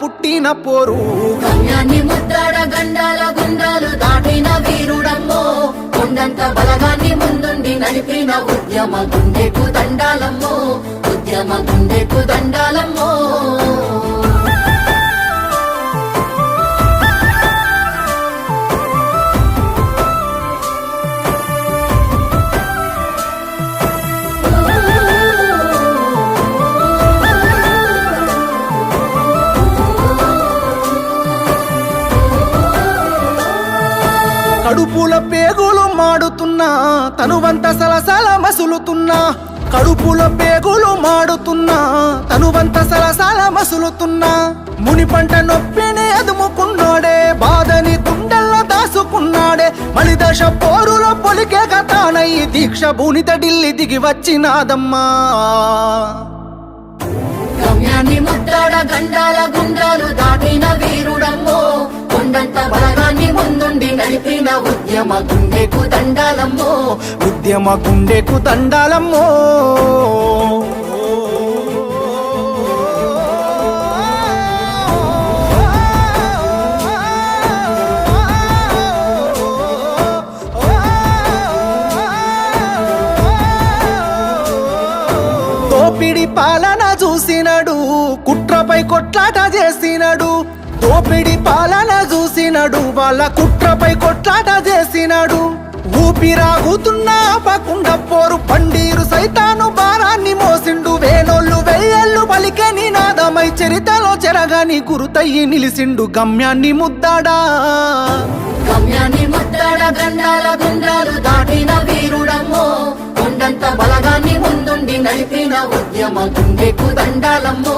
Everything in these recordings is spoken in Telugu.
పుట్టిన పోరు. గమ్యాన్ని ముద్దాడ గండాల గుండాలు దాటిన వీరుడమ్మో కొండంత బలగాన్ని ముందుండి నడిపిన ఉద్యమ గుండెకు దండాలమ్మో. ఉద్యమ గుండెకు దండాల కడుపుల పేగులు మాడుతున్నా తనువంత సలసల మసులుతున్నా. కడుపుల పేగులు మాడుతున్నా తనువంత సలసల మసులుతున్నా. ముని పంట నొప్పిని అదుముకున్నాడే బాధని తుండల్లో దాసుకున్నాడే. మలిదశ పోరులో పొలికే తానై దీక్ష భూనిత ఢిల్లీ దిగి వచ్చినాదమ్మా. గమ్యాన్ని ముద్దాడ గండాల గుండాలు దాటిన వీరుడమ్మో కొండంత బలగాన్ని నడిపిన ఉద్యమ గుండెకు దండాలమ్మో. ఉద్యమ గుండెకు దండాలమ్మో. దోపిడి పాలన చూసినడు కుట్రపై కొట్లాట చేసినడు. దోపిడి పాలన చూసినడు వాళ్ళ కుట్రపై కొట్లాట చేసినాడు. ఊపిరాగుతున్న ఆపకుండా పోరు పండీరు సైతాను భారాన్ని మోసిండు. వేనోళ్ళు వెయ్యళ్ళు పలికని నినాదమై చరితలో చెరగాని గురుతయ్యి నిలిసిండు. గమ్యాన్ని ముద్దాడా? గమ్యాన్ని ముద్దాడా గండాల గుండాలు దాటిన వీరుడమ్మో. కొండంత బలగాన్ని ముందుండి నడిపిన ఉద్యమ గుండెకు దండాలమ్మో.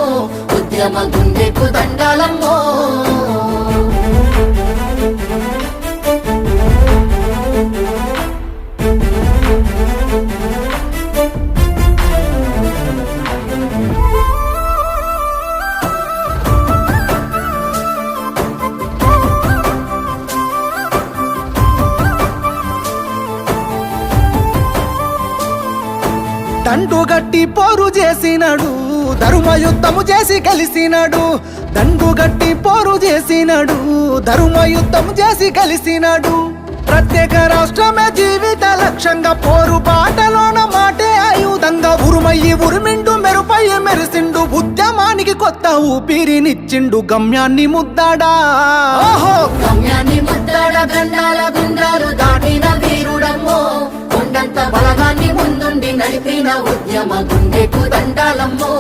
ఉద్యమ గుండెకు దండాలమ్మో. దండు గట్టి పోరు చేసినాడు ధర్మ యుద్ధము చేసి కలిసినాడు. దండు గట్టి పోరు చేసినాడు ధర్మ యుద్ధము చేసి కలిసినాడు. ప్రత్యేక రాష్ట్రమే జీవిత లక్ష్యంగా పోరు పాటలోన మాటే ఆయుధంగా ఉరుమయ్యి ఉరిమిండు మెరుపయ్యి మెరిసిండు ఉద్యమానికి కొత్త ఊపిరినిచ్చిండు గమ్యాన్ని ముద్దాడా. ఓహో గమ్యాన్ని ముద్దాడా గుండాలు దాటిన వీరుడమ్మో. కొండంత బలగాన్ని నుండి నడిపిన ఉద్యమ గుండెకు దండాలమ్మో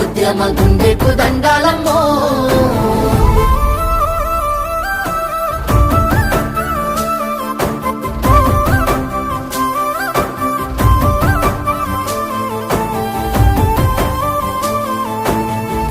ఉద్యమ గుండెకు దండాలమ్మో.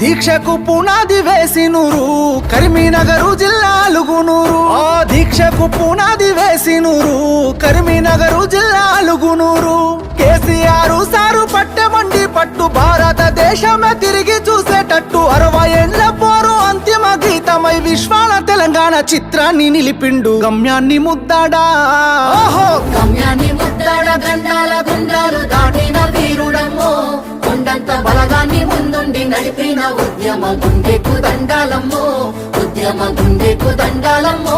దీక్షకు పునాది వేసినూరు. కరీంనగరు జిల్లా అలుగునూరు ఆ దీక్షకు పునాది వేసినూరు. కరీంనగరు జిల్లా అలుగునూరు కేసీఆర్ సారు పట్టెమండి పట్టు భారతదేశమే తిరిగి చూసేటట్టు అరవై ఏళ్ళ పోరు అంతిమ గీతమై విశ్వాల తెలంగాణ చిత్రాన్ని నిలిపిండు. గమ్యాన్ని ముద్దాడా? ముందుండి ఉద్యమ గుండెకు దండాలమ్మో ఉద్యమ గుండెకు దండాలమ్మో.